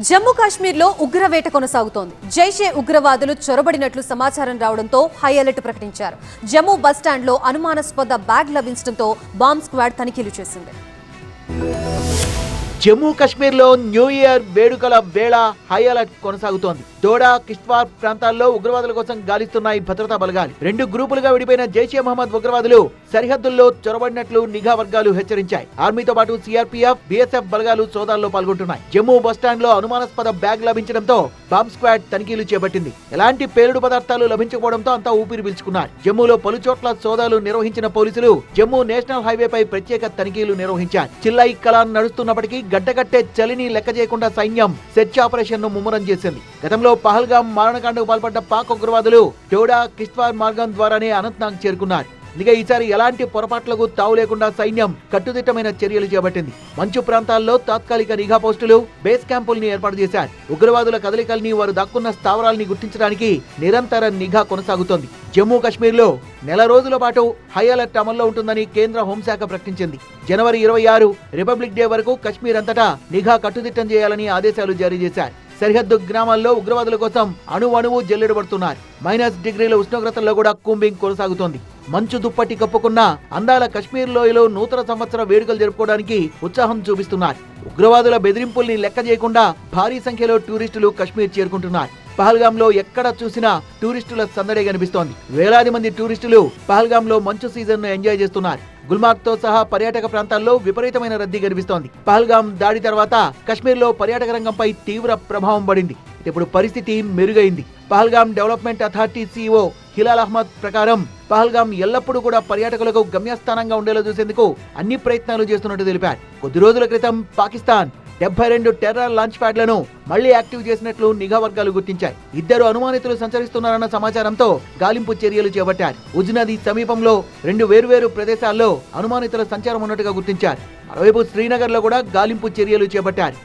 జమ్మూ కాశ్మీర్లో ఉగ్రవేట కొనసాగుతోంది. జైషే ఉగ్రవాదులు చొరబడినట్లు సమాచారం రావడంతో హై అలర్ట్ ప్రకటించారు. జమ్మూ బస్టాండ్లో అనుమానాస్పద బ్యాగ్ లభించడంతో బాంబ్ స్క్వాడ్ తనిఖీలు చేసింది. జమ్మూ కాశ్మీర్లో న్యూ ఇయర్ వేడుకల వేళ హై అలర్ట్ కొనసాగుతోంది. దోడా కిష్వార్ ప్రాంతాల్లో ఉగ్రవాదుల కోసం గాలిస్తున్నాయి భద్రతా బలగాలు. రెండు గ్రూపులుగా విడిపోయిన జైషే మహమ్మద్ ఉగ్రవాదులు సరిహద్దుల్లో చొరబడినట్లు నిఘా వర్గాలు హెచ్చరించాయి. ఆర్మీతో పాటు సిఆర్పీఎఫ్ బీఎస్ఎఫ్ బలగాలు సోదాల్లో పాల్గొంటున్నాయి. జమ్మూ బస్టాండ్లో అనుమానాస్పద బ్యాగ్ లభించడంతో బాంబ్ స్క్వాడ్ తనిఖీలు చేపట్టింది. ఎలాంటి పేలుడు పదార్థాలు లభించకపోవడంతో అంతా ఊపిరి పీల్చుకున్నారు. జమ్మూలో పలు చోట్ల సోదాలు నిర్వహించిన పోలీసులు జమ్మూ నేషనల్ హైవేపై ప్రత్యేక తనిఖీలు నిర్వహించారు. చిల్లై కలాన్ నడుస్తున్నప్పటికీ గడ్డకట్టే చలిని లెక్క చేయకుండా సైన్యం సెర్చ్ ఆపరేషన్ను ముమ్మరం చేసింది. గతంలో పహల్గాం మారణకాండకు పాల్పడ్డ పాక్ ఉగ్రవాదులు డోడా కిష్త్వార్ మార్గం ద్వారానే అనంతనాగ్ చేరుకున్నారు. ఇక ఈసారి ఎలాంటి పొరపాట్లకు తావు లేకుండా సైన్యం కట్టుదిట్టమైన చర్యలు చేపట్టింది. మంచు ప్రాంతాల్లో తాత్కాలిక నిఘా పోస్టులు బేస్ క్యాంపుల్ని ఏర్పాటు చేశారు. ఉగ్రవాదుల కదలికల్ని వారు దాక్కున్న స్థావరాల్ని గుర్తించడానికి నిరంతర నిఘా కొనసాగుతోంది. జమ్మూ కాశ్మీర్లో నెల రోజుల పాటు హై అలర్ట్ అమల్లో ఉంటుందని కేంద్ర హోంశాఖ ప్రకటించింది. జనవరి ఇరవై ఆరు రిపబ్లిక్ డే వరకు కశ్మీర్ అంతటా నిఘా కట్టుదిట్టం చేయాలని ఆదేశాలు జారీ చేశారు. సరిహద్దు గ్రామాల్లో ఉగ్రవాదుల కోసం అణు అణువు జల్లెడబడుతున్నారు. మైనస్ డిగ్రీల ఉష్ణోగ్రతల్లో కూడా కూంబింగ్ కొనసాగుతోంది. మంచు దుప్పటి కప్పుకున్న అందాల కశ్మీర్ లోయలో నూతన సంవత్సర వేడుకలు జరుపుకోవడానికి ఉత్సాహం చూపిస్తున్నారు. ఉగ్రవాదుల బెదిరింపుల్ని లెక్క చేయకుండా భారీ సంఖ్యలో టూరిస్టులు కశ్మీర్ చేరుకుంటున్నారు. పహల్గాంలో ఎక్కడ చూసినా టూరిస్టుల సందడే కనిపిస్తోంది. వేలాది మంది టూరిస్టులు పహల్గాంలో మంచు సీజన్ను ఎంజాయ్ చేస్తున్నారు. గుల్మార్గ్తో సహా పర్యాటక ప్రాంతాల్లో విపరీతమైన రద్దీ కనిపిస్తోంది పహల్గాం దాడి తర్వాత కశ్మీర్లో పర్యాటక రంగంపై తీవ్ర ప్రభావం పడింది. ఇప్పుడు పరిస్థితి మెరుగైంది. Pahalgam development authority CEO Hilal Ahmad ప్రకారం పహల్గాం ఎల్లప్పుడూ కూడా పర్యాటకులకు గమ్యస్థానంగా ఉండేలా చూసేందుకు అన్ని ప్రయత్నాలు చేస్తున్నట్టు తెలిపారు. కొద్ది రోజుల క్రితం పాకిస్తాన్ డెబ్బై రెండు టెర్రర్ లాంచ్ ప్యాడ్లను మళ్ళీ యాక్టివ్ చేసినట్లు నిఘా వర్గాలు గుర్తించాయి. ఇద్దరు అనుమానితులు సంచరిస్తున్నారన్న సమాచారంతో గాలింపు చర్యలు చేపట్టారు. ఉజ్ నది సమీపంలో రెండు వేర్వేరు ప్రదేశాల్లో అనుమానితుల సంచారం ఉన్నట్టుగా గుర్తించారు. మరోవైపు శ్రీనగర్లో కూడా గాలింపు చర్యలు చేపట్టారు.